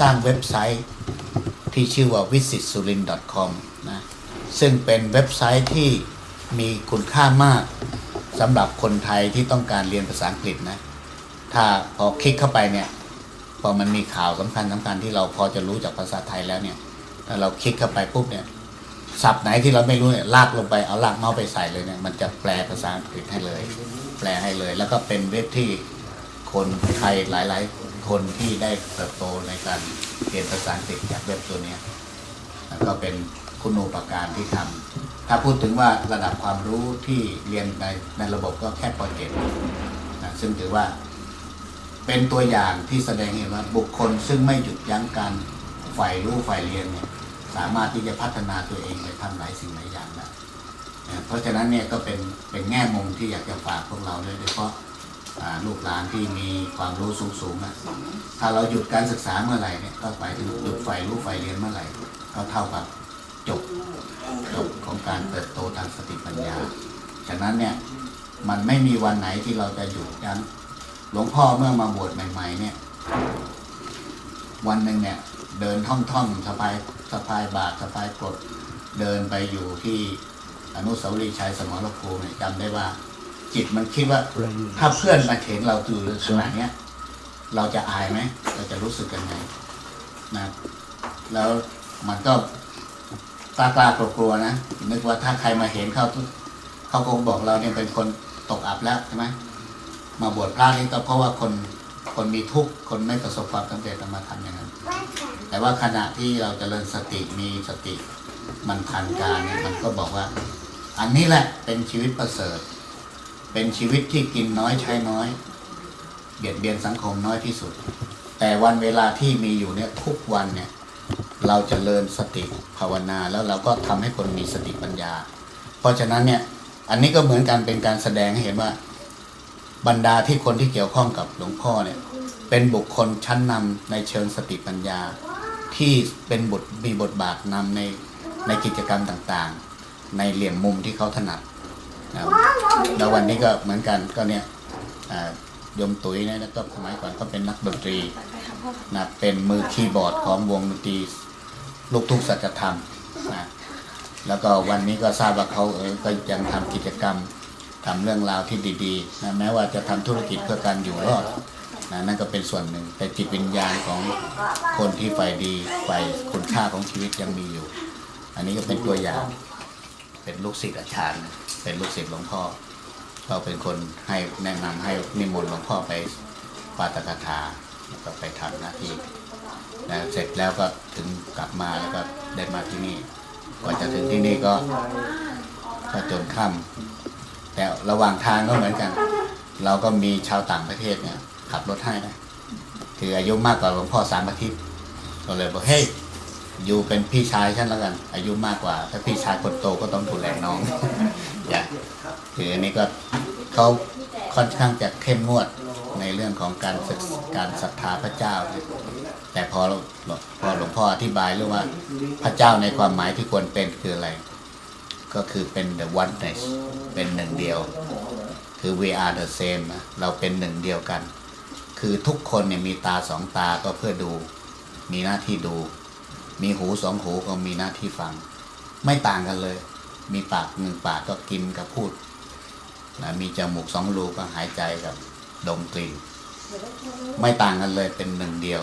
สร้างเว็บไซต์ที่ชื่อว่า visitsurin.com นะซึ่งเป็นเว็บไซต์ที่มีคุณค่ามากสำหรับคนไทยที่ต้องการเรียนภาษาอังกฤษนะ ถ้าพอคลิกเข้าไปเนี่ยพอมันมีข่าวสำคัญสำคัญที่เราพอจะรู้จากภาษาไทยแล้วเนี่ยถ้าเราคลิกเข้าไปปุ๊บเนี่ยศัพท์ไหนที่เราไม่รู้เนี่ยลากลงไปเอาลากเมาส์ไปใส่เลยเนี่ยมันจะแปลภาษาอังกฤษให้เลย แปลให้เลย แล้วก็เป็นเว็บที่คนไทยหลาย ๆ คนที่ได้เติบโตในการเรียนภาษาอังกฤษจากเว็บตัวนี้ก็เป็นคุณูปการที่ทำถ้าพูดถึงว่าระดับความรู้ที่เรียนในในระบบก็แค่ป .7 นะซึ่งถือว่าเป็นตัวอย่างที่แสดงให้เห็นว่าบุคคลซึ่งไม่หยุดยั้งการใฝ่รู้ใฝ่เรียนเนี่ยสามารถที่จะพัฒนาตัวเองไปทำหลายสิ่งหลายอย่างได้เพราะฉะนั้นเนี่ยก็เป็นเป็นแง่มุมที่อยากจะฝากพวกเราเลยโดยเฉพาะ ลูกหลานที่มีความรู้สูงๆนะถ้าเราหยุดการศึกษาเมื่อไหร่เนี่ยก็ไปถึงหยุดใฝ่รู้ใฝ่เรียนเมื่อไหร่ก็เท่ากับจบจบของการเติบโตทางสติปัญญาฉะนั้นเนี่ยมันไม่มีวันไหนที่เราจะหยุดยั้งหลวงพ่อเมื่อมาบวชใหม่ ๆ เนี่ย วันหนึ่งเนี่ย เดินท่องๆสะพายสะพายบาทสะพายกรดเดินไปอยู่ที่อนุสาวรีย์ชัยสมรภูมิเนี่ยจำได้ว่า จิตมันคิดว่า ถ้าเพื่อนมาเห็นเราอยู่ขนาดเนี้ย เราจะอายไหมเราจะรู้สึกยังไงนะแล้วมันก็กล้ากล้ากลัวกลัวๆนะนึกว่าถ้าใครมาเห็นเขาเขาคงบอกเราเนี่ยเป็นคนตกอับแล้วใช่ไหมมาบวชพระนี่ก็เพราะว่าคนคนมีทุกข์คนไม่ประสบความสำเร็จเอามาทำอย่างนั้น แต่ว่าขณะที่เราจเจริญสติมีสติมันทันการเนี่ยมันก็บอกว่า อันนี้แหละเป็นชีวิตประเสริฐ เป็นชีวิตที่กินน้อยใช้น้อย เบียดเบียนสังคมน้อยที่สุด แต่วันเวลาที่มีอยู่เนี่ยทุกวันเนี่ยเราจเจริญสติภาวนาแล้วเราก็ทำให้คนมีสติปัญญา เพราะฉะนั้นเนี่ยอันนี้ก็เหมือนกันเป็นการแสดงให้เห็นว่า บรรดาที่คนที่เกี่ยวข้องกับหลวงพ่อเนี่ยเป็นบุคคลชั้นนำในเชิงสติปัญญา ที่เป็นบทมีบทบาทนำในในกิจกรรมต่างๆ ในเหลี่ยมมุมที่เขาถนัด แล้ววันนี้ก็เหมือนกันก็เนี่ยยมตุ๋ยเนี่ยแล้วก็สมัยก่อนก็เป็นนักดนตรีนะเป็นมือคีย์บอร์ดของวงดนตรีลูกทุ่งสัจธรรมนะแล้วก็วันนี้ก็ทราบว่าเขาเออก็ยังทำกิจกรรมทำเรื่องราวที่ดีๆนะแม้ว่าจะทำธุรกิจเพื่อการอยู่รอดนะนั่นก็เป็นส่วนหนึ่ง แต่จิตวิญญาณของคนที่ฝ่ายดีฝ่ายคุณค่าของชีวิตยังมีอยู่ อันนี้ก็เป็นตัวอย่าง เป็นลูกศิษย์อาจารย์นะเป็นลูกศิษย์หลวงพ่อก็เป็นคนให้แนะนำให้นิมนต์หลวงพ่อไปปาตกถาแล้วก็ไปทำหน้าที่นะเสร็จแล้วก็ถึงกลับมาแล้วก็ได้มาที่นี่กว่าจะถึงที่นี่ก็ก็จนค่ำแต่ระหว่างทางก็เหมือนกัน เราก็มีชาวต่างประเทศเนี่ยขับรถให้นะคืออายุมากกว่าหลวงพ่อสามอาทิตย์ก็เลยบอกเฮ้ย อยู่เป็นพี่ชายฉันแล้วกัน อายุมากกว่า ถ้าพี่ชายคนโตก็ต้องดูแลน้องอย่าคืออันนี้ก็เขาค่อนข้างจะเข้มงวดในเรื่องของการศึกการศรัทธาพระเจ้า แต่พอพอหลวงพ่ออธิบายเรื่องว่าพระเจ้าในความหมายที่ควรเป็นคืออะไร ก็คือเป็น the oneness เป็นหนึ่งเดียว คือ we are the same เราเป็นหนึ่งเดียวกัน คือทุกคนเนี่ยมีตาสองตาก็เพื่อดู มีหน้าที่ดู มีหูสองหูก็มีหน้าที่ฟัง ไม่ต่างกันเลย มีปากหนึ่งปากก็กินกับพูดนะมีจมูกสองรูก็หายใจกับดมกลิ่นไม่ต่างกันเลยเป็นหนึ่งเดียว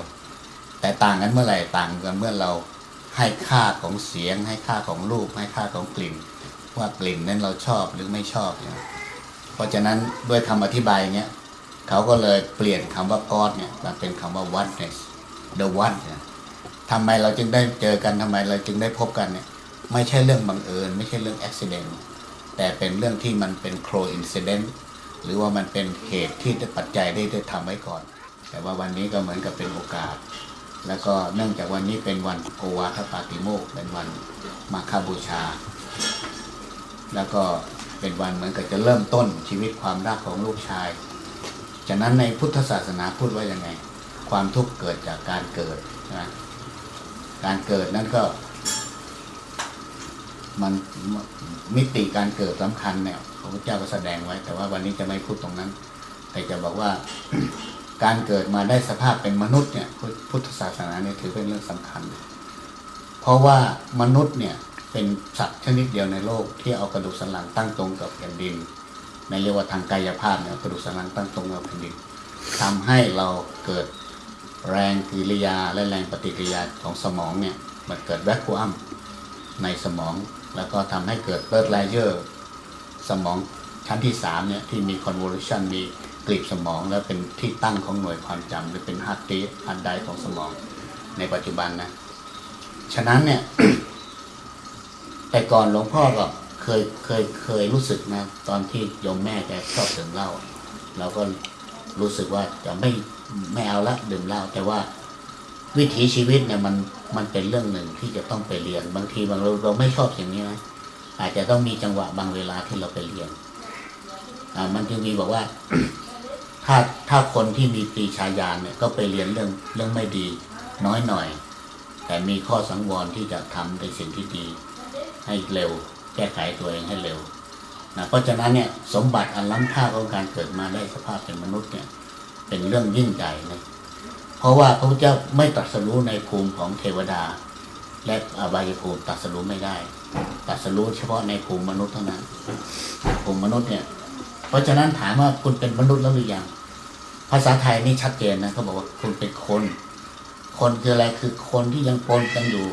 แต่ต่างกันเมื่อไหร่ต่างกันเมื่อเราให้ค่าของเสียง ให้ค่าของรูป ให้ค่าของกลิ่น ว่ากลิ่นนั้นเราชอบหรือไม่ชอบเนี่ยเพราะฉะนั้นด้วยคำอธิบายเนี้ยเขาก็เลยเปลี่ยนคำว่า God เนี่ยมาเป็นคำว่า oneness the one เนี่ย ทำไมเราจึงได้เจอกันทำไมเราจึงได้พบกันเนี่ย ไม่ใช่เรื่องบังเอิญ ไม่ใช่เรื่อง accident แต่เป็นเรื่องที่มันเป็น coincidence หรือว่ามันเป็นเหตุที่ได้ปัจจัยได้ได้ทำไว้ก่อน แต่ว่าวันนี้ก็เหมือนกับเป็นโอกาส แล้วก็เนื่องจากวันนี้เป็นวันโอวาทปาติโมกเป็นวันมาคาบูชา แล้วก็เป็นวันเหมือนกับจะเริ่มต้นชีวิตความรักของลูกชายฉะนั้นในพุทธศาสนาพูดว่ายังไง ความทุกข์เกิดจากการเกิดใช่ไหม การเกิดนั้นก็ มันมิติการเกิดสำคัญเนี่ยพระพุทธเจ้าก็แสดงไว้ แต่ว่าวันนี้จะไม่พูดตรงนั้น แต่จะบอกว่าการเกิดมาได้สภาพเป็นมนุษย์เนี่ย พุทพุทธศาสนาเนี่ยถือเป็นเรื่องสำคัญ เพราะว่ามนุษย์เนี่ยเป็นสัตว์ชนิดเดียวในโลกที่เอากระดูกสันหลังตั้งตรงกับแผ่นดิน ในเรียกว่าทางกายภาพเนี่ยกระดูกสันหลังตั้งตรงกับแผ่นดินทำให้เราเกิด แรงกิริยาและแรงปฏิกิริยาของสมองเนี่ยมันเกิดแวคคูอัมในสมอง แล้วก็ทำให้เกิดเบิร์ดไลเยอร์สมองชั้นที่สามเนี่ยที่มีคอนโวลูชันมีกลีบสมอง แล้วเป็นที่ตั้งของหน่วยความจำหรือเป็นฮาร์ดดิสฮาร์ดไดของสมองในปัจจุบันนะ ฉะนั้นเนี่ย แต่ก่อนหลวงพ่อก็เคยเคยเคยรู้สึกนะ ตอนที่โยมแม่แกชอบดื่มเหล้าเราก็ รู้สึกว่าจะไม่ไม่เอาละดื่มเหล้าแต่ว่าวิถีชีวิตเนี่ยมันมันเป็นเรื่องหนึ่งที่จะต้องไปเรียน บางทีบางเราเราไม่ชอบอย่างนี้นะอาจจะต้องมีจังหวะบางเวลาที่เราไปเรียนอ่ามันจึงมีบอกว่า ถ้าถ้าคนที่มีปีชาญาณเนี่ย ก็ไปเรียนเรื่องเรื่องไม่ดี น้อยหน่อย แต่มีข้อสังวรที่จะทำในสิ่งที่ดี ให้เร็ว แก้ไขตัวเองให้เร็ว นะเพราะฉะนั้นเนี่ยสมบัติอันล้ำค่าของการเกิดมาได้สภาพเป็นมนุษย์เนี่ยเป็นเรื่องยิ่งใหญ่เลยเพราะว่าพระพุทธเจ้าไม่ตรัสรู้ในภูมิของเทวดา และอบายภูมิตรัสรู้ไม่ได้ตรัสรู้เฉพาะในภูมิมนุษย์เท่านั้นภูมิมนุษย์เนี่ย เพราะฉะนั้นถามว่าคุณเป็นมนุษย์แล้วหรือยังภาษาไทยนี่ชัดเจนนะเขาบอกว่าคุณเป็นคน คนคืออะไรคือคนที่ยังปนกันอยู่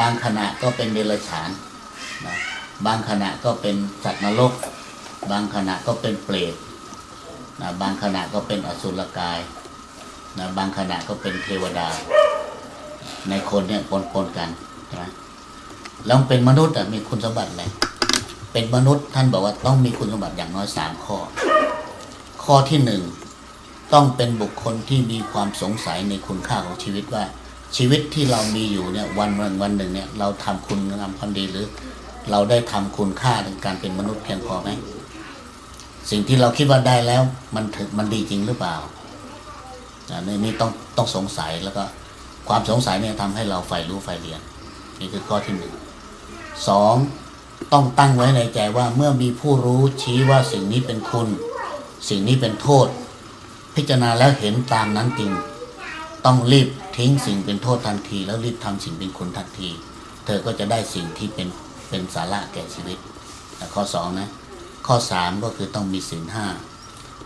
บางขณะก็เป็นเดรัจฉานนะ บางขณะก็เป็นสัตว์นรก บางขณะก็เป็นเปรตนะบางขณะก็เป็นอสุรกายนะบางขณะก็เป็นเทวดา ในคนเนี่ยปนปนกันใช่ไหมแล้วเป็นมนุษย์อะมีคุณสมบัติอะไรเป็นมนุษย์ท่านบอกว่าต้องมีคุณสมบัติอย่างน้อยสามข้อ ข้อที่หนึ่งต้องเป็นบุคคลที่มีความสงสัยในคุณค่าของชีวิตว่าชีวิตที่เรามีอยู่เนี่ยวันวันวันหนึ่งเนี่ยเราทำคุณงามความดีหรือ เราได้ทำคุณค่าในการเป็นมนุษย์เพียงพอไหมสิ่งที่เราคิดว่าได้แล้ว มันถึงมันดีจริงหรือเปล่าอันนี้ต้องต้องสงสัยแล้วก็ความสงสัยเนี่ยทำให้เราใฝ่รู้ใฝ่เรียน นี่คือข้อที่หนึ่งสองต้องตั้งไว้ในใจว่าเมื่อมีผู้รู้ชี้ว่าสิ่งนี้เป็นคุณ สิ่งนี้เป็นโทษ พิจารณาแล้วเห็นตามนั้นจริง ต้องรีบทิ้งสิ่งเป็นโทษทันที แล้วรีบทำสิ่งเป็นคุณทันที เธอก็จะได้สิ่งที่เป็น เป็นสาระแก่ชีวิต ข้อสองนะข้อสามก็คือต้องมีศีลห้า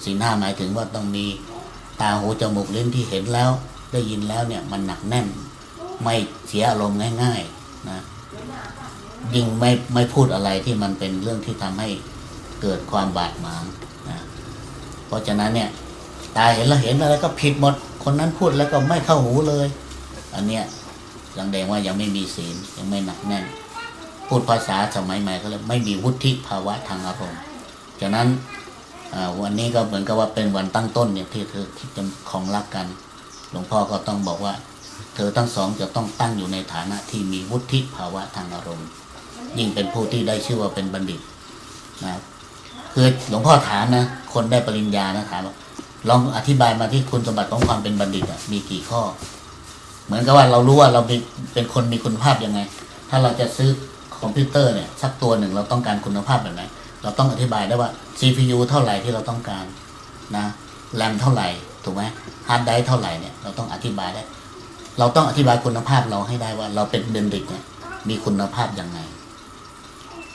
ศีลห้าหมายถึงว่าต้องมีตาหูจมูกเลิ้นที่เห็นแล้ว ได้ยินแล้วเนี่ยมันหนักแน่น ไม่เสียอารมณ์ง่าย ๆนะยิ่งไม่ไม่พูดอะไรที่มันเป็นเรื่องที่ทำให้เกิดความบาดหมางนะเพราะฉะนั้นเนี่ยตาเห็นแล้วเห็นอะไรก็ผิดหมด คนนั้นพูดแล้วก็ไม่เข้าหูเลย อันเนี้ยแสดงว่ายังไม่มีศีลยังไม่หนักแน่น พูดภาษาสมัยใหม่เขาเลยไม่มีวุฒิภาวะทางอารมณ์ฉะนั้นวันนี้ก็เหมือนกับว่าเป็นวันตั้งต้นเนี่ยที่เธอที่จะของรักกัน หลวงพ่อก็ต้องบอกว่า เธอทั้งสองจะต้องตั้งอยู่ในฐานะที่มีวุฒิภาวะทางอารมณ์ ยิ่งเป็นผู้ที่ได้ชื่อว่าเป็นบัณฑิตนะคือหลวงพ่อถามนะคนได้ปริญญานะถามว่าลองอธิบายมาที่คุณสมบัติของความเป็นบัณฑิตอะมีกี่ข้อ เหมือนกับว่าเรารู้ว่าเราเป็นคนมีคุณภาพยังไง ถ้าเราจะซื้อ คอมพิวเตอร์เนี่ยสักตัวหนึ่งเราต้องการคุณภาพแบบไหนเราต้องอธิบายได้ว่า CPU เท่าไหร่ที่เราต้องการนะแรมเท่าไหร่ถูกไหมฮาร์ดไดร์เท่าไหร่เนี่ยเราต้องอธิบายได้ เราต้องอธิบายคุณภาพเราให้ได้ว่า เราเป็นเบัณฑิตเนี่ยมีคุณภาพยังไง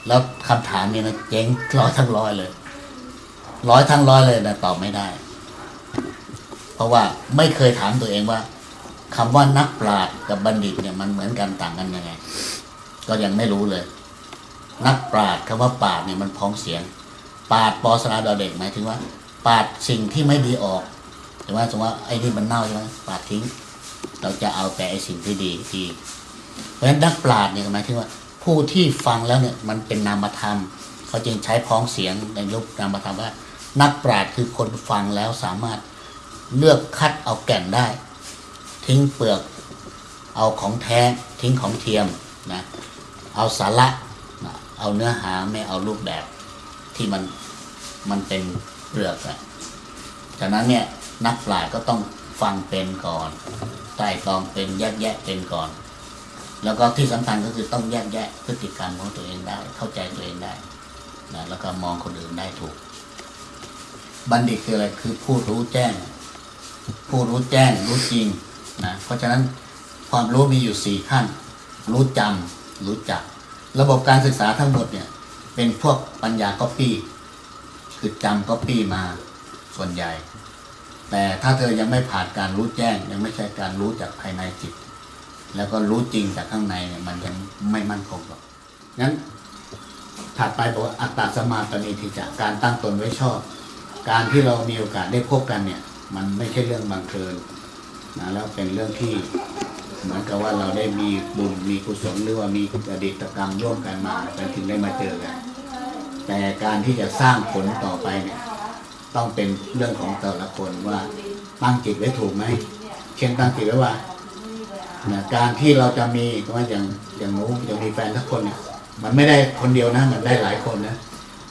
แล้วคำถามเนี่ยนะเจ๊งร้อยทั้งร้อยเลย ร้อยทั้งร้อยเลยนะตอบไม่ได้ เพราะว่าไม่เคยถามตัวเองว่าคำว่านักปราชญ์กับบัณฑิตเนี่ยมันเหมือนกันต่างกันยังไง ก็ยังไม่รู้เลย นักปราชญ์คำว่าปาชญ์เนี่ยมันพ้องเสียง ปาชญ์ปอสระดอเด็กหมายถึงว่า ปาชญ์สิ่งที่ไม่ดีออกใช่ไหมสมมติว่าไอ้นี่มันเน่าใช่ไหมปาชญ์ทิ้ง เราจะเอาแต่ไอ้สิ่งที่ดีดีเพราะฉะนั้นนักปราชญ์เนี่ยหมายถึงว่า ผู้ที่ฟังแล้วเนี่ยมันเป็นนามธรรม เขาจึงใช้พ้องเสียงในรูปนามธรรมว่า นักปราชญ์คือคนฟังแล้วสามารถเลือกคัดเอาแก่นได้ ทิ้งเปลือกเอาของแท้ทิ้งของเทียมนะ เอาสาระเอาเนื้อหาไม่เอารูปแบบที่มันมันเป็นเปลือกอะฉะนั้นเนี่ยนักปราชญ์ก็ต้องฟังเป็นก่อนไต่ตรองเป็นแยกแยะเป็นก่อน แล้วก็ที่สำคัญก็คือต้องแยกแยะพฤติกรรมของตัวเองได้ เข้าใจตัวเองได้นะแล้วก็มองคนอื่นได้ถูก บัณฑิตคืออะไรคือผู้รู้แจ้ง ผู้รู้แจ้งรู้จริงนะเพราะฉะนั้นความรู้มีอยู่สี่ขั้น รู้จำ รู้จัก ระบบการศึกษาทั้งหมดเนี่ยเป็นพวกปัญญาก๊อปปี้คือจำก๊อปปี้มาส่วนใหญ่ แต่ถ้าเธอยังไม่ผ่านการรู้แจ้ง ยังไม่ใช่การรู้จากภายในจิต แล้วก็รู้จริงจากข้างในเนี่ยมันยังไม่มั่นคงหรอกงั้นถัดไปบอกว่าอัตตาสมาปณิทิจะการตั้งตนไว้ชอบ การที่เรามีโอกาสได้พบกันเนี่ย มันไม่ใช่เรื่องบังเอิญนะแล้วเป็นเรื่องที่ เหมือนกับว่าเราได้มีบุญมีกุศลหรือว่ามีอดีตกรรมร่วมกันมาเราถึงได้มาเจอกันแต่การที่จะสร้างผลต่อไปเนี่ย ต้องเป็นเรื่องของแต่ละคนว่าตั้งจิตไว้ถูกไหมเช่นตั้งจิตไว้ว่านะการที่เราจะมีว่าอย่างอย่างหนูจะมีแฟนสักคนเนี่ยมันไม่ได้คนเดียวนะ มันได้หลายคนนะ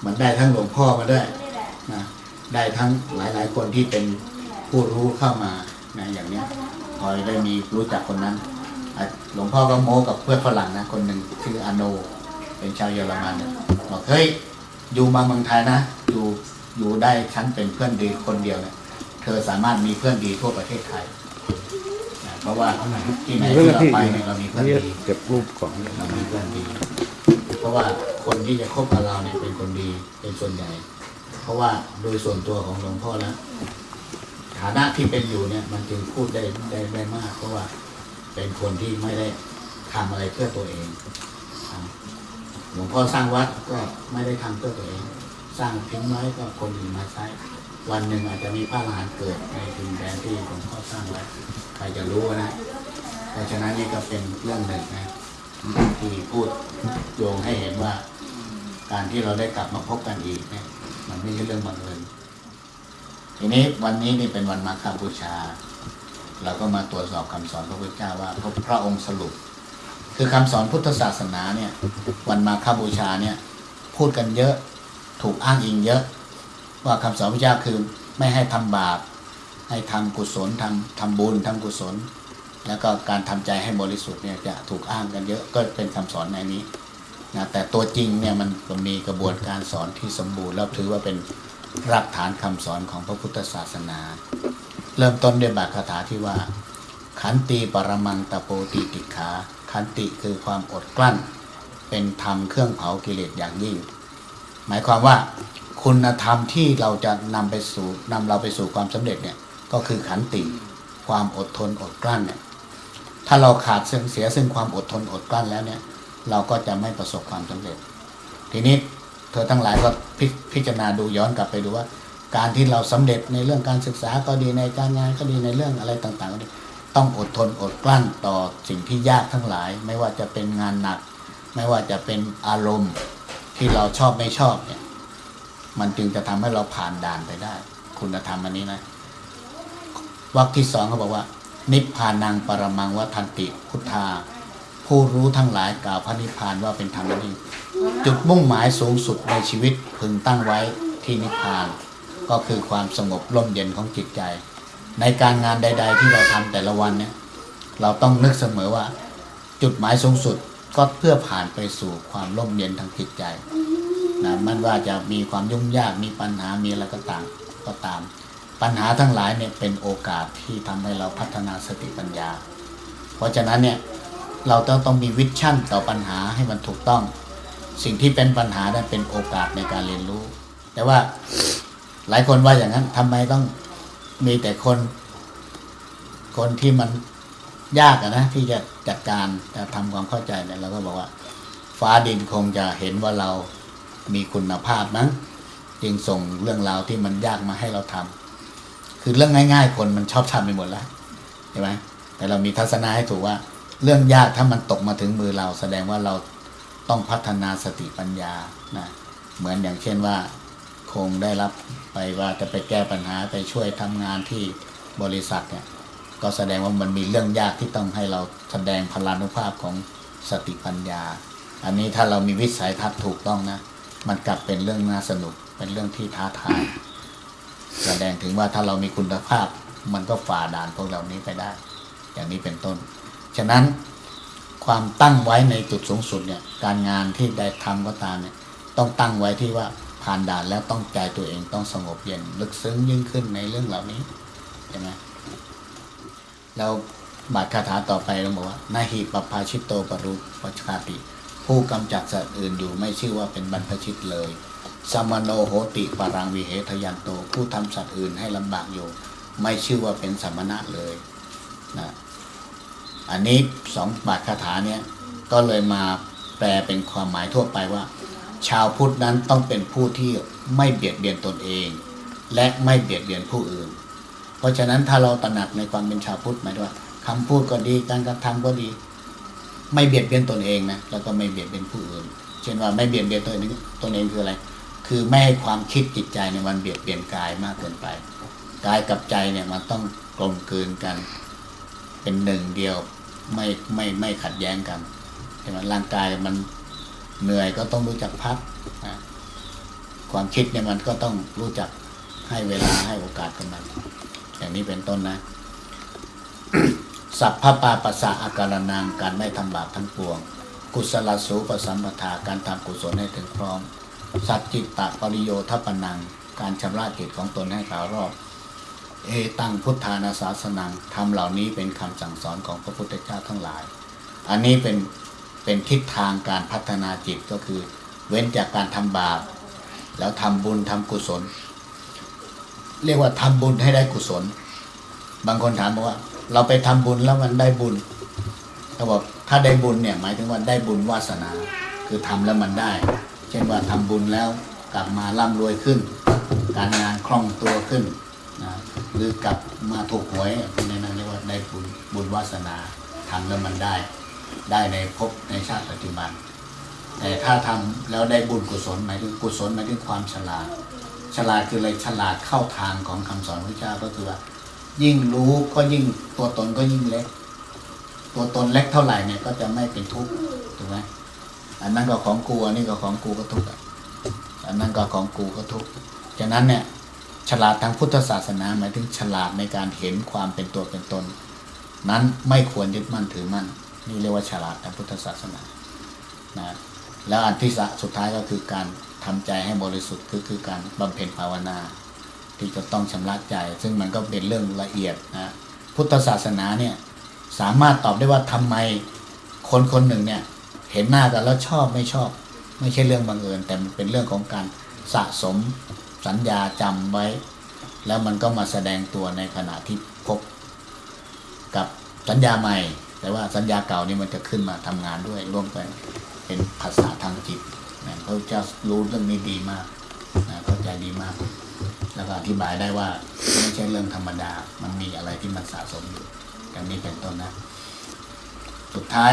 มันได้ทั้งหลวงพ่อมาด้วยนะได้ทั้งหลายๆคนที่เป็นผู้รู้เข้ามานะอย่างเนี้ย คอยได้มีรู้จักคนนั้นอะหลวงพ่อก็โม้กับเพื่อนฝรั่งนะคนหนึ่งชื่ออาโน เป็นชาวเยอรมันเนี่ยบอกเฮ้ยอยู่มาเมืองไทยนะอยู่อยู่ได้ฉันเป็นเพื่อนดีคนเดียวเนี่ยเธอสามารถมีเพื่อนดีทั่วประเทศไทยนะเพราะว่าที่ไหนที่เราไปเนี่ยเรามีเพื่อนนี่ดีเก็บรูปก่อนเรามีเพื่อนดี เพราะว่าคนที่จะคบกับเราเนี่ยเป็นคนดีเป็นส่วนใหญ่ เพราะว่าโดยส่วนตัวของหลวงพ่อแล้ว ฐานะที่เป็นอยู่เนี่ย มันจึงพูดได้ได้ได้มาก เพราะว่าเป็นคนที่ไม่ได้ทำอะไรเพื่อตัวเองหลวงพ่อสร้างวัดก็ไม่ได้ทำเพื่อตัวเอง สร้างทิ้งไว้ก็คนอื่นมาใช้ วันหนึ่งอาจจะมีพระอรหันต์เกิดในดินแดนที่หลวงพ่อสร้างไว้ใครจะรู้นะเพราะฉะนั้นนี่ก็เป็นเรื่องหนึ่งนะที่พูดโยงให้เห็นว่า การที่เราได้กลับมาพบกันอีกเนี่ยมันไม่ใช่เรื่องบังเอิญ ทีนี้วันนี้นี่เป็นวันมาฆบูชา เราก็มาตรวจสอบคำสอนพระพุทธเจ้าว่าพระพระองค์สรุป คือคำสอนพุทธศาสนาเนี่ย วันมาฆบูชาเนี่ย พูดกันเยอะถูกอ้างอิงเยอะ ว่าคำสอนพระเจ้าคือไม่ให้ทำบาปให้ทำกุศลทำทำบุญทำกุศล แล้วก็การทำใจให้บริสุทธิ์เนี่ยจะถูกอ้างกันเยอะก็เป็นคำสอนในนี้นะแต่ตัวจริงเนี่ยมันมีกระบวนการสอนที่สมบูรณ์แล้วถือว่าเป็น รากฐานคำสอนของพระพุทธศาสนา เริ่มต้นด้วยบาคาถาที่ว่า ขันติปรมังตะโปติติขา ขันติคือความอดกลั้น เป็นธรรมเครื่องเผากิเลสอย่างยิ่ง หมายความว่าคุณธรรมที่เราจะนำไปสู่นำเราไปสู่ความสำเร็จเนี่ยก็คือขันติความอดทนอดกลั้นเนี่ยถ้าเราขาดเสียซึ่งความอดทนอดกลั้นแล้วเนี่ย เราก็จะไม่ประสบความสำเร็จ ทีนี้ ธอทั้งหลายก็พิจารณาดูย้อนกลับไปดูว่า การที่เราสำเร็จในเรื่องการศึกษาก็ดีในการงานก็ดีในเรื่องอะไรต่างๆก็ดีต้องอดทนอดกลั้นต่อสิ่งที่ยากทั้งหลาย ไม่ว่าจะเป็นงานหนัก ไม่ว่าจะเป็นอารมณ์ที่เราชอบไม่ชอบเนี่ยมันจึงจะทำให้เราผ่านด่านไปได้ คุณธรรมอันนี้นะวรรคที่สองเขาบอกว่า นิพพานังปรมังวัฏันติพุทธา ผู้รู้ทั้งหลายกล่าวพระนิพพานว่าเป็นธรรมนั่นเองจุดมุ่งหมายสูงสุดในชีวิตพึงตั้งไว้ที่นิพพาน ก็คือความสงบร่มเย็นของจิตใจ ในการงานใด ๆ ที่เราทำแต่ละวันเนี่ยเราต้องนึกเสมอว่า จุดหมายสูงสุดก็เพื่อผ่านไปสู่ความร่มเย็นทางจิตใจนะมันว่าจะมีความยุ่งยากมีปัญหามีอะไรก็ตามก็ตาม ปัญหาทั้งหลายเนี่ยเป็นโอกาสที่ทำให้เราพัฒนาสติปัญญา เพราะฉะนั้นเนี่ย เราต้องต้องมีวิชั่นต่อปัญหาให้มันถูกต้อง สิ่งที่เป็นปัญหานั้นเป็นโอกาสในการเรียนรู้ แต่ว่าหลายคนว่าอย่างนั้นทำไมต้องมีแต่คน คนที่มันยากนะ ที่จะจัดการจะทำความเข้าใจเนี่ยเราก็บอกว่า ฟ้าดินคงจะเห็นว่าเรามีคุณภาพมั้งจึงส่งเรื่องราวที่มันยากมาให้เราทำคือเรื่องง่าย ๆ คนมันชอบทำไปหมดแล้วใช่ไหมแต่เรามีทัศนะให้ถูกว่า เรื่องยากถ้ามันตกมาถึงมือเรา แสดงว่าเราต้องพัฒนาสติปัญญานะเหมือนอย่างเช่นว่า คงได้รับไปว่าจะไปแก้ปัญหาไปช่วยทำงานที่บริษัทเนี่ยก็แสดงว่ามันมีเรื่องยากที่ต้องให้เราแสดงพลานุภาพของสติปัญญา อันนี้ถ้าเรามีวิสัยทัศน์ถูกต้องนะ มันกลับเป็นเรื่องน่าสนุกเป็นเรื่องที่ท้าทายแสดงถึงว่าถ้าเรามีคุณภาพ มันก็ฝ่าด่านพวกเหล่านี้ไปได้ อย่างนี้เป็นต้น ฉะนั้นความตั้งไว้ในจุดสูงสุดเนี่ยการงานที่ได้ทำก็ตามเนี่ยต้องตั้งไว้ที่ว่าผ่านด่านแล้วต้องใจตัวเองต้องสงบเย็นลึกซึ้งยิ่งขึ้นในเรื่องเหล่านี้ใช่ไหมแล้วบาทคาถาต่อไปเราบอกว่านาหิปปาชิตโตปรุปชาติ ผู้กำจัดสัตว์อื่นอยู่ไม่ชื่อว่าเป็นบรรพชิตเลยสมโนโหติปรังวิเหทยันโต ผู้ทำสัตว์อื่นให้ลำบากอยู่ ไม่ชื่อว่าเป็นสมณะเลยนะ อันนี้สองบาทคาถาเนี่ยก็เลยมาแปลเป็นความหมายทั่วไปว่า ชาวพุทธนั้นต้องเป็นผู้ที่ไม่เบียดเบียนตนเอง และไม่เบียดเบียนผู้อื่น เพราะฉะนั้นถ้าเราตระหนักในความเป็นชาวพุทธหมายถึงว่าคำพูดก็ดีการกระทำก็ดี ไม่เบียดเบียนตนเองนะแล้วก็ไม่เบียดเบียนผู้อื่น เช่นว่าไม่เบียดเบียนตนเองตนเองคืออะไร คือไม่ให้ความคิดจิตใจในมันเบียดเบียนกายมากเกินไปกายกับใจเนี่ยมันต้องกลมกลืนกัน เป็นหนึ่งเดียว ไม่ไม่ไม่ขัดแย้งกันใช่ไหมร่างกายมันเหนื่อยก็ต้องรู้จักพักนะความคิดเนี่ยมันก็ต้องรู้จักให้เวลาให้โอกาสกับมัน อย่างนี้เป็นต้นนะสัพพปาปัสสะอาการนังการไม่ทำบาปทั้งปวง กุศลสูปสัมปทาการทำกุศลให้ถึงพร้อม สัจจิตตปริโยทัปนัง การชำระจิตของตนให้ขาวรอบ เอตังพุทธานาสาสนังทำเหล่านี้เป็นคำสั่งสอนของพระพุทธเจ้าทั้งหลาย อันนี้เป็นเป็นทิศทางการพัฒนาจิตก็คือ เว้นจากการทำบาป แล้วทำบุญทำกุศล เรียกว่าทำบุญให้ได้กุศล บางคนถามบอกว่า เราไปทำบุญแล้วมันได้บุญเขาบอกถ้าได้บุญเนี่ยหมายถึงว่าได้บุญวาสนา คือทำแล้วมันได้ เช่นว่าทำบุญแล้วกลับมาร่ำรวยขึ้น การงานคล่องตัวขึ้น หรือกลับมาถูกหวยในนั้นเรียกว่าได้บุญบุญวาสนาทำแล้วมันได้ ได้ในภพในชาติปัจจุบัน แต่ถ้าทำแล้วได้บุญกุศลหมายถึงกุศลหมายถึงความฉลาด ฉลาดคืออะไรฉลาดเข้าทางของคำสอนพระเจ้าก็คือว่า ยิ่งรู้ก็ยิ่งตัวตนก็ยิ่งเล็ก ตัวตนเล็กเท่าไหร่เนี่ยก็จะไม่เป็นทุกข์ถูกไหมอันนั้นก็ของกูอันนี้ก็ของกูก็ทุกข์อะอันนั้นก็ของกูก็ทุกข์ฉะนั้นเนี่ย ฉลาดทางพุทธศาสนาหมายถึงฉลาดในการเห็นความเป็นตัวเป็นตน นั้นไม่ควรยึดมั่นถือมั่น นี่เรียกว่าฉลาดทางพุทธศาสนานะแล้วอันที่สุดท้ายก็คือการทำใจให้บริสุทธิ์คือคือการบำเพ็ญภาวนา ที่จะต้องชำระใจ ซึ่งมันก็เป็นเรื่องละเอียดนะพุทธศาสนาเนี่ยสามารถตอบได้ว่าทำไมคนคนหนึ่งเนี่ยเห็นหน้ากันแล้วชอบไม่ชอบ ไม่ใช่เรื่องบังเอิญแต่มันเป็นเรื่องของการสะสม สัญญาจำไว้ แล้วมันก็มาแสดงตัวในขณะที่พบกับสัญญาใหม่ แต่ว่าสัญญาเก่านี่มันจะขึ้นมาทำงานด้วยร่วมกันเป็นภาษาทางจิตนะพระเจ้ารู้เรื่องนี้ดีมากนะเข้าใจดีมาก แล้วก็อธิบายได้ว่าไม่ใช่เรื่องธรรมดา มันมีอะไรที่มันสะสมอยู่อย่างนี้เป็นต้นนะ สุดท้าย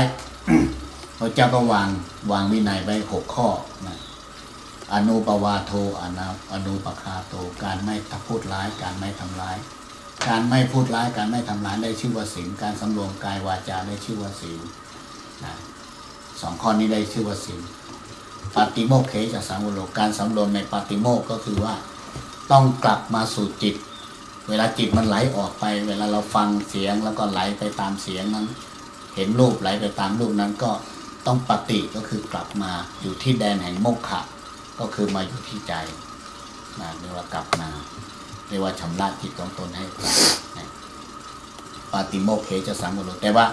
พระเจ้าก็วางวางวินัยไว้หกข้อนะ อนุปวาโทอนาอนุปคาโต การไม่พูดร้าย การไม่ทำร้าย การไม่พูดร้าย การไม่ทำร้ายได้ชื่อว่าศีล การสำรวมกายวาจาได้ชื่อว่าศีลนะสองข้อนี้ได้ชื่อว่าศีลปาติโมกเขจะสังวโรกการสำรวมในปาติโมกก็คือว่าต้องกลับมาสู่จิต เวลาจิตมันไหลออกไป เวลาเราฟังเสียงแล้วก็ไหลไปตามเสียงนั้น เห็นรูปไหลไปตามรูปนั้นก็ต้องปฏิก็คือกลับมาอยู่ที่แดนแห่งโมกขะ ก็คือมาอยู่ที่ใจนะเรียกว่ากลับมาเรียกว่าชำระจิตของตนให้กลับนะปาติโมกข์เขจะสังวรแต่ว่า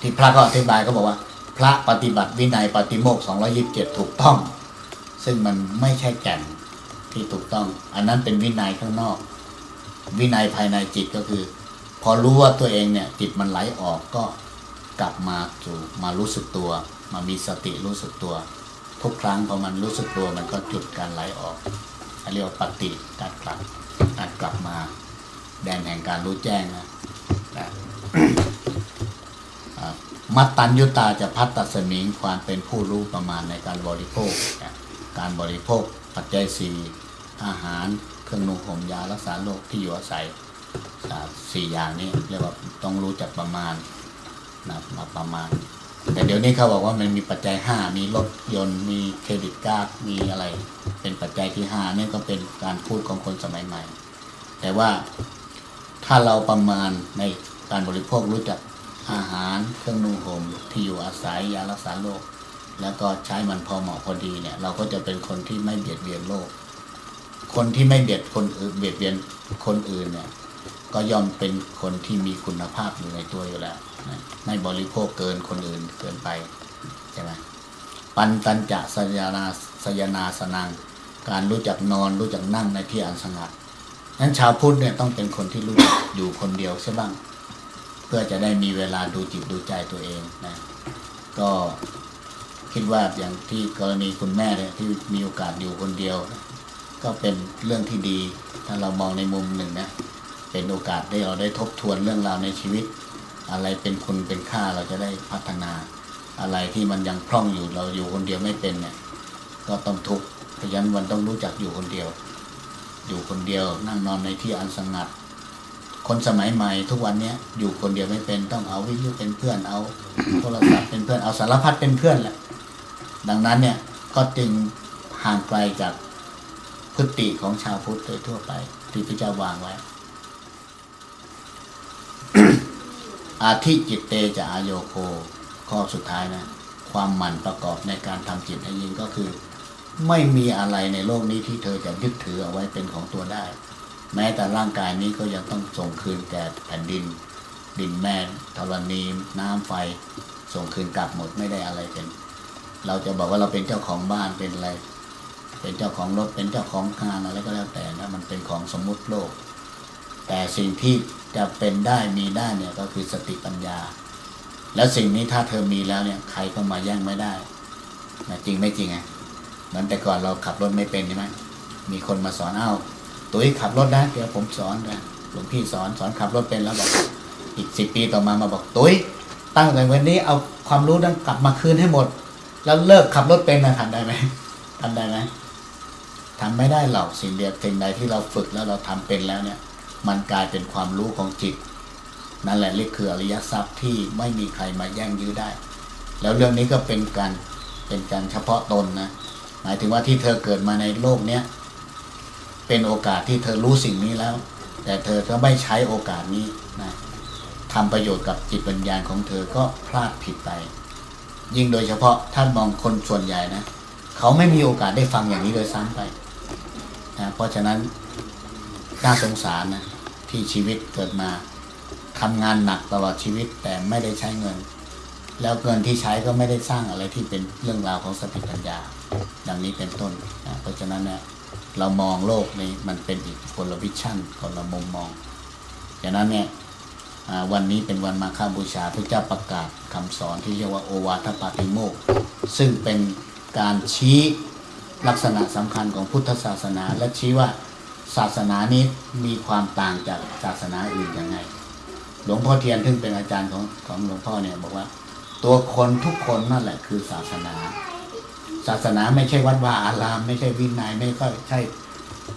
ที่พระก็อธิบายก็บอกว่า พระปฏิบัติวินัยปาติโมกข์227ถูกต้อง ซึ่งมันไม่ใช่แก่นที่ถูกต้อง อันนั้นเป็นวินัยข้างนอก วินัยภายในจิตก็คือ พอรู้ว่าตัวเองเนี่ย จิตมันไหลออกก็กลับมาสู่มารู้สึกตัว มามีสติรู้สึกตัว ทุกครั้งพอมันรู้สึกตัวมันก็จุดการไหลออกอันเรียกว่าปฏิการกลับการกลับมา แดนแห่งการรู้แจ้งนะนะอ่มัตตัญญุตาจะพัฒตัสมิงความเป็นผู้รู้ประมาณในการบริโภคนะการบริโภคปัจจัยสี่อาหารเครื่องนุ่งห่มยารักษาโรคที่อยู่อาศัยสี่อย่างนี้เรียกว่าต้องรู้จักประมาณนะมาประมาณ แต่เดี๋ยวนี้เขาบอกว่ามันมีปัจจัยห้ามีรถยนต์มีเครดิตการ์ดมีอะไร เป็นปัจจัยที่ห้านี่ก็เป็นการพูดของคนสมัยใหม่ แต่ว่าถ้าเราประมาณในการบริโภครู้จักอาหารเครื่องนุ่งห่มที่อยู่อาศัยยารักษาโรคแล้วก็ใช้มันพอเหมาะพอดีเนี่ย เราก็จะเป็นคนที่ไม่เบียดเบียนโลก คนที่ไม่เบียดคนอื่นเบียดเบียนคนอื่นเนี่ย ก็ย่อมเป็นคนที่มีคุณภาพอยู่ในตัวอยู่แล้ว ไม่บริโภคเกินคนอื่นเกินไปใช่ไหมปันตันจะสยานาสยานาสนัง การรู้จักนอนรู้จักนั่งในที่อันสงัดนั้นชาวพุทธเนี่ยต้องเป็นคนที่รู้จักอยู่คนเดียวใช่บ้าง เพื่อจะได้มีเวลาดูจิตดูใจตัวเองนะก็คิดว่าอย่างที่กรณีคุณแม่เนี่ยที่มีโอกาสอยู่คนเดียว ก็เป็นเรื่องที่ดี ถ้าเรามองในมุมหนึ่งนะเป็นโอกาสได้เราได้ทบทวนเรื่องราวในชีวิต อะไรเป็นคุณเป็นค่าเราจะได้พัฒนา อะไรที่มันยังพร่องอยู่เราอยู่คนเดียวไม่เป็นเนี่ย ก็ต้องทุกข์เพราะฉะนั้นมันต้องรู้จักอยู่คนเดียว อยู่คนเดียวนั่งนอนในที่อันสงัด คนสมัยใหม่ทุกวันเนี้ยอยู่คนเดียวไม่เป็นต้องเอาวิทยุเป็นเพื่อนเอาโทรศัพท์เป็นเพื่อนเอาสารพัดเป็นเพื่อนแหละดังนั้นเนี่ยก็จึงห่างไกลจากพฤติของชาวพุทธโดยทั่วไปที่พระเจ้าวางไว้ อาทิจิตเตจะอายโยโคข้อสุดท้ายนะ ความหมั่นประกอบในการทำจิตให้ยิ่งก็คือ ไม่มีอะไรในโลกนี้ที่เธอจะยึดถือเอาไว้เป็นของตัวได้ แม้แต่ร่างกายนี้ก็ยังต้องส่งคืนแก่แผ่นดิน ดินแม่ธรณีน้ำไฟ ส่งคืนกลับหมดไม่ได้อะไรเป็น เราจะบอกว่าเราเป็นเจ้าของบ้านเป็นอะไร เป็นเจ้าของรถเป็นเจ้าของงานอะไรก็แล้วแต่นะมันเป็นของสมมุติโลก แต่สิ่งที่จะเป็นได้มีได้เนี่ยก็คือสติปัญญา แล้วสิ่งนี้ถ้าเธอมีแล้วเนี่ยใครก็มาแย่งไม่ได้นะจริงไม่จริงไงเหมือนแต่ก่อนเราขับรถไม่เป็นใช่ไหมมีคนมาสอนเอ้าตุ้ยขับรถนะเดี๋ยวผมสอนนะหลวงพี่สอนสอนขับรถเป็นแล้วบอกอีกสิบปีต่อมามาบอกตุ้ยตั้งแต่วันนี้เอาความรู้นั้นกลับมาคืนให้หมด แล้วเลิกขับรถเป็นนะทำได้ไหมทำได้ไหมทำไม่ได้หรอกสิ่งเดียวสิ่งใดที่เราฝึกแล้วเราทำเป็นแล้วเนี่ย มันกลายเป็นความรู้ของจิต นั่นแหละเรียกคืออริยทรัพย์ที่ไม่มีใครมาแย่งยื้อได้ แล้วเรื่องนี้ก็เป็นการเป็นการเฉพาะตนนะหมายถึงว่าที่เธอเกิดมาในโลกเนี้ยเป็นโอกาสที่เธอรู้สิ่งนี้แล้ว แต่เธอก็ไม่ใช้โอกาสนี้นะทำประโยชน์กับจิตวิญญาณของเธอก็พลาดผิดไป ยิ่งโดยเฉพาะท่านมองคนส่วนใหญ่นะเขาไม่มีโอกาสได้ฟังอย่างนี้โดยซ้ำไปนะเพราะฉะนั้นน่าสงสารนะ ที่ชีวิตเกิดมาทำงานหนักตลอดชีวิตแต่ไม่ได้ใช้เงิน แล้วเงินที่ใช้ก็ไม่ได้สร้างอะไรที่เป็นเรื่องราวของสติปัญญา ดังนี้เป็นต้นนะเพราะฉะนั้นเนี่ยเรามองโลกนี้มันเป็นอีกคนละวิชั่นคนละมุมมองฉะนั้นเนี่ยวันนี้เป็นวันมาฆบูชาพระเจ้าประกาศคำสอนที่เรียกว่าโอวาทปาติโมก ซึ่งเป็นการชี้ลักษณะสำคัญของพุทธศาสนา และชี้ว่า ศาสนานี้มีความต่างจากศาสนาอื่นยังไง หลวงพ่อเทียนซึ่งเป็นอาจารย์ของของหลวงพ่อเนี่ยบอกว่า ตัวคนทุกคนนั่นแหละคือศาสนา ศาสนาไม่ใช่วัดวาอาราม ไม่ใช่วินัยไม่ก็ใช่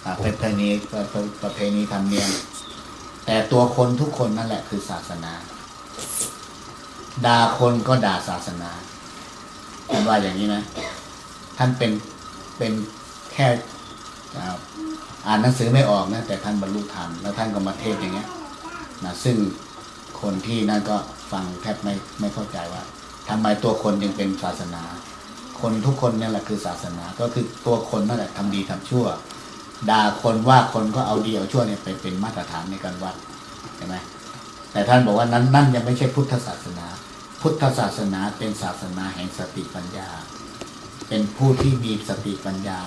อ่าประเพณีประประประเพณีธรรมเนียมแต่ตัวคนทุกคนนั่นแหละคือศาสนาด่าคนก็ด่าศาสนาท่านว่าอย่างนี้นะ ท่านเป็นเป็นแค่ อ่านหนังสือไม่ออกนะแต่ท่านบรรลุธรรมแล้วท่านก็มาเทศอย่างเงี้ยนะซึ่งคนที่นั่นก็ฟังแทบไม่ไม่เข้าใจว่าทำไมตัวคนจึงเป็นศาสนา คนทุกคนนี่แหละคือศาสนา ก็คือตัวคนนั่นแหละทำดีทำชั่วด่าคนว่าคนก็เอาดีเอาชั่วเนี่ยไปเป็นมาตรฐานในการวัดใช่ไหมแต่ท่านบอกว่านั้นนั่นยังไม่ใช่พุทธศาสนา พุทธศาสนาเป็นศาสนาแห่งสติปัญญา เป็นผู้ที่มีสติปัญญา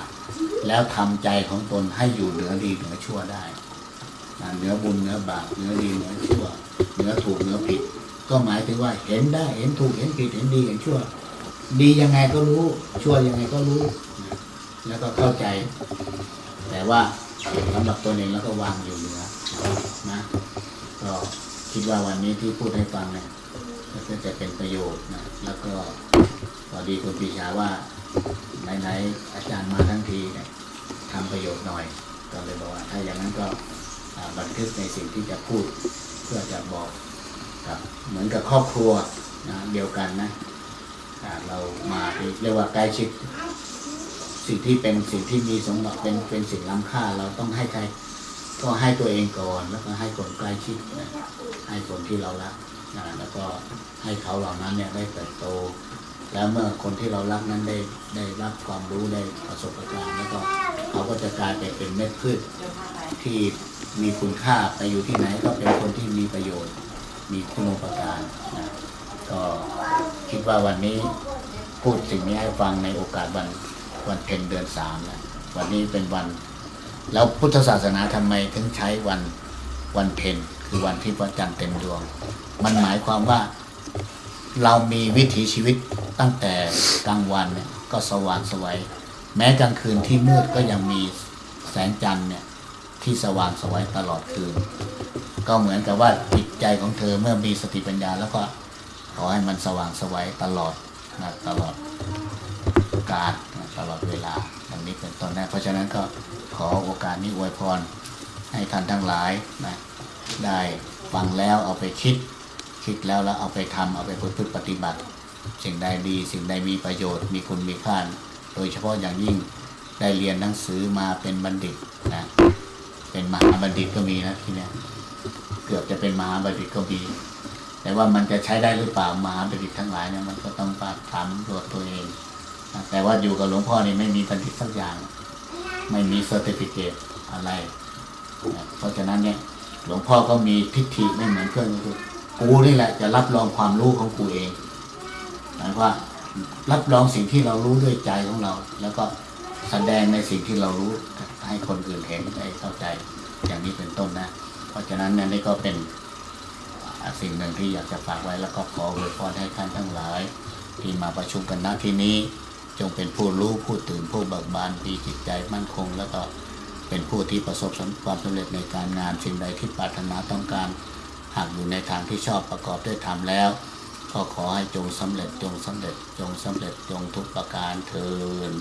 แล้วทำใจของตนให้อยู่เหนือดีเหนือชั่วได้เหนือบุญเหนือบาปเหนือดีเหนือชั่วเหนือถูกเหนือผิด ก็หมายถึงว่าเห็นได้เห็นถูกเห็นผิดเห็นดีเห็นชั่ว ดียังไงก็รู้ ชั่วยังไงก็รู้ แล้วก็เข้าใจ แต่ว่าสำหรับตัวเองแล้วก็วางอยู่เหนือนะก็คิดว่าวันนี้ที่พูดให้ฟังเนี่ยก็จะเป็นประโยชน์นะแล้วก็พอดีคุณปีชาว่า ไหนๆอาจารย์มาทั้งทีเนี่ยทำประโยชน์หน่อย ก็เลยบอกว่า ถ้าอย่างนั้นก็บันทึกในสิ่งที่จะพูดเพื่อจะบอกกับเหมือนกับครอบครัวนะเดียวกันนะเรามาเรียกว่าใกล้ชิดสิ่งที่เป็นสิ่งที่มีสมบัติเป็นเป็นสิ่งล้ำค่า เราต้องให้ใครก็ให้ตัวเองก่อนแล้วก็ให้คนใกล้ชิดนะให้คนที่เรารักนะแล้วก็ให้เขาเหล่านั้นเนี่ยได้เติบโต แล้วเมื่อคนที่เรารักนั้นได้ได้รับความรู้ได้ประสบการณ์แล้วก็เขาก็จะกลายไปเป็นเม็ดพืชที่มีคุณค่าไปอยู่ที่ไหนก็เป็นคนที่มีประโยชน์ มีคุณูปการนะก็คิดว่าวันนี้พูดสิ่งนี้ให้ฟังในโอกาสวันวันเพ็ญเดือนสามนะวันนี้เป็นวัน แล้วพุทธศาสนาทำไมถึงใช้วันวันเพ็ญคือวันที่พระจันทร์เต็มดวง มันหมายความว่าเรามีวิถีชีวิต ตั้งแต่กลางวันเนี่ยก็สว่างสวัยแม้กลางคืนที่มืดก็ยังมีแสงจันทร์เนี่ยที่สว่างสวัยตลอดคืน ก็เหมือนกับว่าจิตใจของเธอเมื่อมีสติปัญญา แล้วก็ขอให้มันสว่างสวัยตลอดนะตลอดกาลนะตลอดเวลาอย่างนี้เป็นต้นนะเพราะฉะนั้นก็ขอโอกาสนี้อวยพรให้ท่านทั้งหลายนะได้ฟังแล้วเอาไปคิด คิดแล้วแล้วเอาไปทำเอาไปพฤติปฏิบัติ สิ่งใดดี สิ่งใดมีประโยชน์มีคุณมีค่าโดยเฉพาะอย่างยิ่งได้เรียนหนังสือมาเป็นบัณฑิตนะเป็นมหาบัณฑิตก็มีนะที่เนี้ยเกือบจะเป็นมหาบัณฑิตก็มีแต่ว่ามันจะใช้ได้หรือเปล่ามหาบัณฑิตทั้งหลายเนี่ยมันก็ต้องปถามตัวตัวเองนะแต่ว่าอยู่กับหลวงพ่อนี่ไม่มีบัณฑิตสักอย่าง ไม่มีเซอร์ติฟิเคตอะไรนะเพราะฉะนั้นเนี่ยหลวงพ่อก็มีทิฏฐิไม่เหมือนเพื่อนก็คือกูนี่แหละจะรับรองความรู้ของกูเอง หมายว่ารับรองสิ่งที่เรารู้ด้วยใจของเรา แล้วก็แสดงในสิ่งที่เรารู้ให้คนอื่นเห็นได้เข้าใจ อย่างนี้เป็นต้นนะ เพราะฉะนั้นนยนี่ก็เป็นสิ่งหนึ่งที่อยากจะฝากไว้แล้วก็ขออวยพรให้ท่านทั้งหลาย ที่มาประชุมกันณที่นี้ จงเป็นผู้รู้ผู้ตื่นผู้เบิกบานมีจิตใจมั่นคง แล้วก็เป็นผู้ที่ประสบความสำเร็จในการงานสิ่งใดที่ปรารถนาต้องการ หากอยู่ในทางที่ชอบประกอบด้วยธรรมแล้ว ก็ขอให้จงสำเร็จจงสำเร็จจงสำเร็จจงทุกประการเทิน